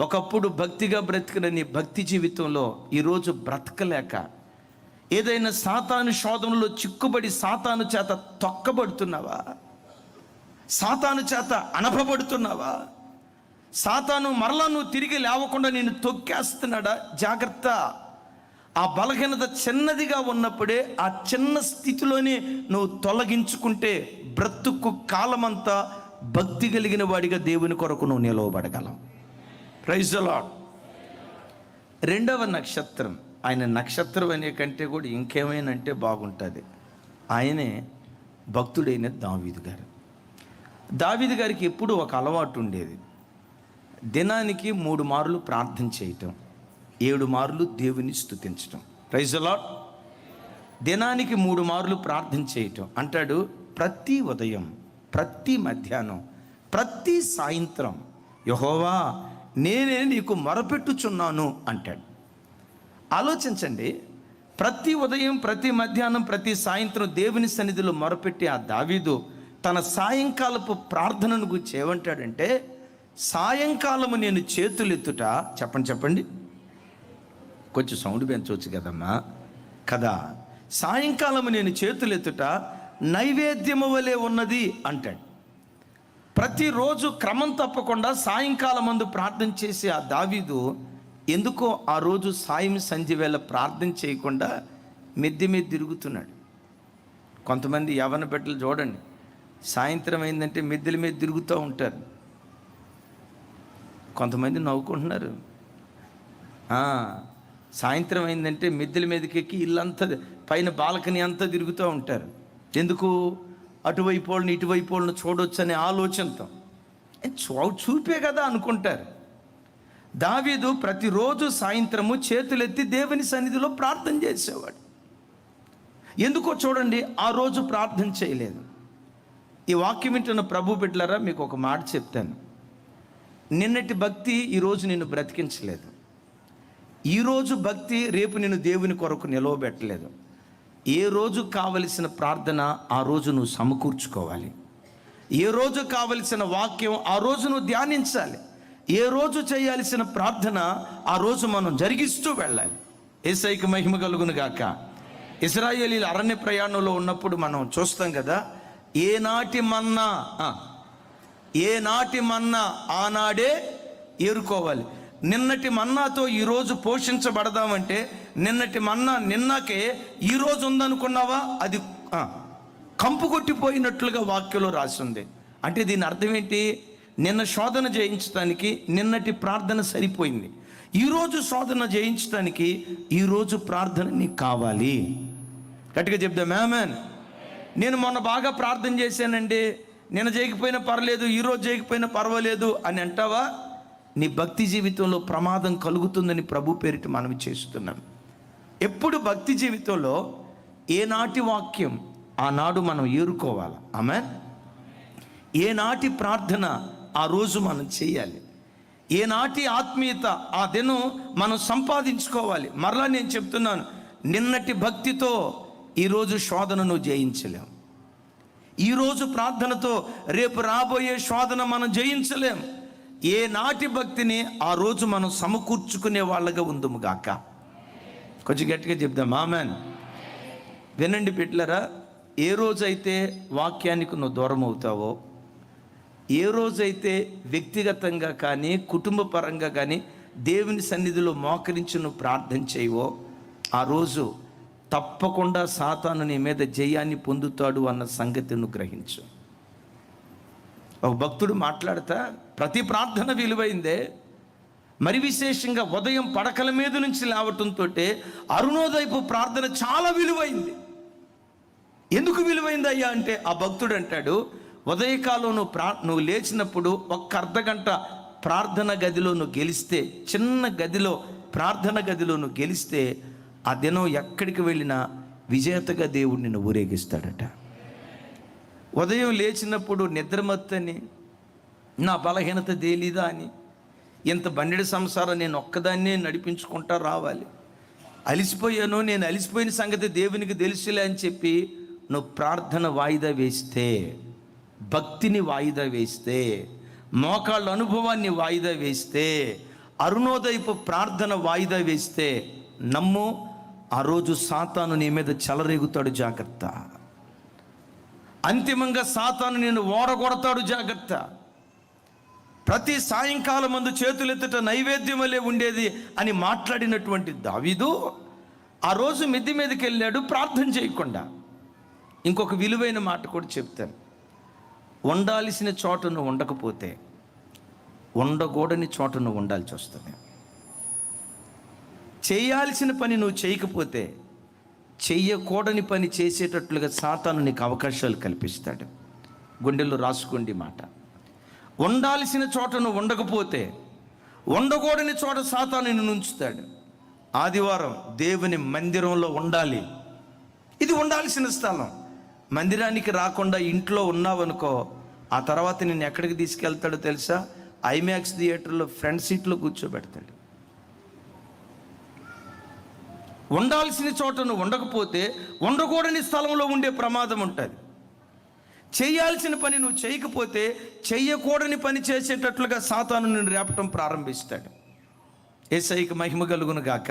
ఒకప్పుడు భక్తిగా బ్రతికిన నీ భక్తి జీవితంలో ఈరోజు బ్రతకలేక ఏదైనా సాతాను శోధనలో చిక్కుబడి సాతాను చేత తొక్కబడుతున్నావా? సాతాను చేత అనపబడుతున్నావా సాతాను మరలా నువ్వు తిరిగి లేవకుండా నేను తొక్కేస్తున్నాడా? జాగ్రత్త. ఆ బలహీనత చిన్నదిగా ఉన్నప్పుడే ఆ చిన్న స్థితిలోనే నువ్వు తొలగించుకుంటే బ్రతుకు కాలమంతా భక్తి కలిగిన వాడిగా దేవుని కొరకు నువ్వు నిలవబడగలం. ప్రైజ్ లాడ్ రెండవ నక్షత్రం. ఆయన నక్షత్రం అనే కంటే కూడా ఇంకేమైనా అంటే బాగుంటుంది. ఆయనే భక్తుడైన దావీదు గారు. దావీదు గారికి ఎప్పుడు ఒక అలవాటు ఉండేది. దినానికి మూడు మార్లు ప్రార్థన చేయటం ఏడు మార్లు దేవుని స్తుతించటం. ప్రైజ్ లాడ్ దినానికి మూడు మార్లు ప్రార్థన చేయటం. అంటాడు ప్రతి ఉదయం ప్రతి మధ్యాహ్నం ప్రతి సాయంత్రం యహోవా నేనే నీకు మొరపెట్టుచున్నాను అంటాడు. ఆలోచించండి. ప్రతి ఉదయం ప్రతి మధ్యాహ్నం ప్రతి సాయంత్రం దేవుని సన్నిధిలో మొరపెట్టి ఆ దావీదు తన సాయంకాలపు ప్రార్థనను గురించి ఏమంటాడంటే సాయంకాలము నేను చేతులెత్తుట చెప్పండి చెప్పండి. కొంచెం సౌండ్ పెంచవచ్చు కదమ్మా. కదా. సాయంకాలము నేను చేతులెత్తుట నైవేద్యము వలె ఉన్నది అంటాడు. ప్రతిరోజు క్రమం తప్పకుండా సాయంకాలం మందు ప్రార్థన చేసే ఆ దావీదు ఎందుకో ఆ రోజు సాయం సంధ్య వేళ ప్రార్థన చేయకుండా మెద్ది మీద తిరుగుతున్నాడు. కొంతమంది యవన బిడ్డలు చూడండి సాయంత్రం అయిందంటే మిద్దెల మీద తిరుగుతూ ఉంటారు. కొంతమంది నవ్వుకుంటున్నారు. సాయంత్రం అయిందంటే మిద్దెల మీదకి ఎక్కి ఇల్లంతా పైన బాల్కనీ అంతా తిరుగుతూ ఉంటారు. ఎందుకు? అటువైపు వాళ్ళని ఇటువైపు వాళ్ళని చూడొచ్చు అనే ఆలోచనతో చూ చూపే కదా అనుకుంటారు. దావీదు ప్రతిరోజు సాయంత్రము చేతులెత్తి దేవుని సన్నిధిలో ప్రార్థన చేసేవాడు. ఎందుకో చూడండి ఆ రోజు ప్రార్థన చేయలేదు. ఈ వాక్యం వింటున్న ప్రభు బిడ్డలరా మీకు ఒక మాట చెప్తాను. నిన్నటి భక్తి ఈరోజు నిన్ను బ్రతికించలేదు. ఈరోజు భక్తి రేపు నిన్ను దేవుని కొరకు నిలవబెట్టలేదు. ఏ రోజు కావలసిన ప్రార్థన ఆ రోజు నువ్వు సమకూర్చుకోవాలి. ఏ రోజు కావలసిన వాక్యం ఆ రోజు నువ్వు ధ్యానించాలి. ఏ రోజు చేయాల్సిన ప్రార్థన ఆ రోజు మనం జరిగిస్తూ వెళ్ళాలి. ఏసైకి మహిమ కలుగును గాక. ఇస్రాయేలీల అరణ్య ప్రయాణంలో ఉన్నప్పుడు మనం చూస్తాం కదా ఏనాటి మన్నా ఏనాటి మన్నా ఆనాడే ఏరుకోవాలి. నిన్నటి మన్నాతో ఈరోజు పోషించబడదామంటే నిన్నటి మన్నా నిన్నకే ఈరోజు ఉందనుకున్నావా? అది కంపు కొట్టిపోయినట్లుగా వాక్యంలో రాసింది. అంటే దీని అర్థం ఏంటి? నిన్న శోధన జయించడానికి నిన్నటి ప్రార్థన సరిపోయింది. ఈరోజు శోధన జయించడానికి ఈరోజు ప్రార్థన నీకు కావాలి. గట్టిగా చెప్దా మ్యామన్ నేను మొన్న బాగా ప్రార్థన చేశానండి. నిన్న చేయకపోయినా పర్లేదు ఈరోజు చేయకపోయినా పర్వాలేదు అని అంటావా? నీ భక్తి జీవితంలో ప్రమాదం కలుగుతుందని ప్రభు పేరిట మనం చేస్తున్నాం. ఎప్పుడు భక్తి జీవితంలో ఏనాటి వాక్యం ఆనాడు మనం ఏరుకోవాలి. ఆమె ఏనాటి ప్రార్థన ఆ రోజు మనం చేయాలి. ఏనాటి ఆత్మీయత ఆ దినం మనం సంపాదించుకోవాలి. మరలా నేను చెప్తున్నాను నిన్నటి భక్తితో ఈరోజు శోధనను జయించలేం. ఈరోజు ప్రార్థనతో రేపు రాబోయే శోధన మనం జయించలేం. ఏ నాటి భక్తిని ఆ రోజు మనం సమకూర్చుకునే వాళ్ళగా ఉందము గాక. కొంచెం గట్టిగా చెప్దాం. ఆమెన్. వినండి పిట్లరా ఏ రోజైతే వాక్యానికి నువ్వు దూరం అవుతావో ఏ రోజైతే వ్యక్తిగతంగా కానీ కుటుంబ పరంగా కానీ దేవుని సన్నిధిలో మోకరించి నువ్వు ప్రార్థన చేయవో ఆ రోజు తప్పకుండా సాతాను నీ మీద జయాన్ని పొందుతాడు అన్న సంగతిని గ్రహించు. ఒక భక్తుడు మాట్లాడతా ప్రతి ప్రార్థన విలువైందే. మరి విశేషంగా ఉదయం పడకల మీద నుంచి లేవటంతో అరుణోదయపు ప్రార్థన చాలా విలువైంది. ఎందుకు విలువైంది అయ్యా అంటే ఆ భక్తుడు అంటాడు ఉదయకాలం నువ్వు ప్రా నువ్వు లేచినప్పుడు ఒక్క అర్ధ గంట ప్రార్థన గదిలో నువ్వు గెలిస్తే చిన్న గదిలో ప్రార్థన గదిలో నువ్వు గెలిస్తే ఆ దినం ఎక్కడికి వెళ్ళినా విజేతగా దేవుడు నిన్ను ఊరేగిస్తాడట. ఉదయం లేచినప్పుడు నిద్రమత్తని నా బలహీనత తేలిదా అని ఇంత బండిడి సంసారం నేను ఒక్కదాన్నే నడిపించుకుంటా రావాలి. అలిసిపోయాను నేను అలిసిపోయిన సంగతి దేవునికి తెలుసులే అని చెప్పి నువ్వు ప్రార్థన వాయిదా వేస్తే భక్తిని వాయిదా వేస్తే మోకాళ్ళ అనుభవాన్ని వాయిదా వేస్తే అరుణోదయపు ప్రార్థన వాయిదా వేస్తే నమ్ము ఆ రోజు సాతాను నీ మీద చెలరేగుతాడు జాగ్రత్త. అంతిమంగా సాతాను నేను ఓడగొడతాడు జాగ్రత్త. ప్రతి సాయంకాలం మందు చేతులెత్తుట నైవేద్యమలే ఉండేది అని మాట్లాడినటువంటి దావీదు ఆ రోజు మిద్ది మీదకి వెళ్ళాడు ప్రార్థన చేయకుండా. ఇంకొక విలువైన మాట కూడా చెప్తాను ఉండాల్సిన చోటను ఉండకపోతే ఉండకూడని చోటను ఉండాల్సి వస్తుంది. చేయాల్సిన పని నువ్వు చేయకపోతే చెయ్యకూడని పని చేసేటట్లుగా సాతాను నీకు అవకాశాలు కల్పిస్తాడు. గుండెల్లో రాసుకోండి మాట. ఉండాల్సిన చోట నువ్వు ఉండకపోతే ఉండకూడని చోట సాతాను నిన్ను ఉంచుతాడు ఆదివారం దేవుని మందిరంలో ఉండాలి. ఇది ఉండాల్సిన స్థలం. మందిరానికి రాకుండా ఇంట్లో ఉన్నావనుకో ఆ తర్వాత నేను ఎక్కడికి తీసుకెళ్తాడో తెలుసా? ఐమాక్స్ థియేటర్లో ఫ్రంట్ సీట్లో కూర్చోబెడతాడు. ఉండాల్సిన చోట నువ్వు ఉండకపోతే ఉండకూడని స్థలంలో ఉండే ప్రమాదం ఉంటుంది. చేయాల్సిన పని నువ్వు చేయకపోతే చెయ్యకూడని పని చేసేటట్లుగా సాతాను నేను రేపటం ప్రారంభిస్తాడు. ఏసైకి మహిమ కలుగును గాక.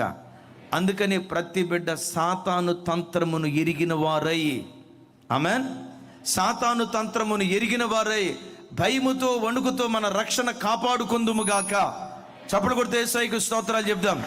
అందుకని ప్రతి బిడ్డ సాతాను తంత్రమును ఎరిగిన వారై. ఆమెన్? సాతాను తంత్రమును ఎరిగిన వారై. భయముతో వణుకుతో మన రక్షణ కాపాడుకుందుము గాక. చప్పుడు కొడితే ఏసైకి స్తోత్రాలు చెప్దాం.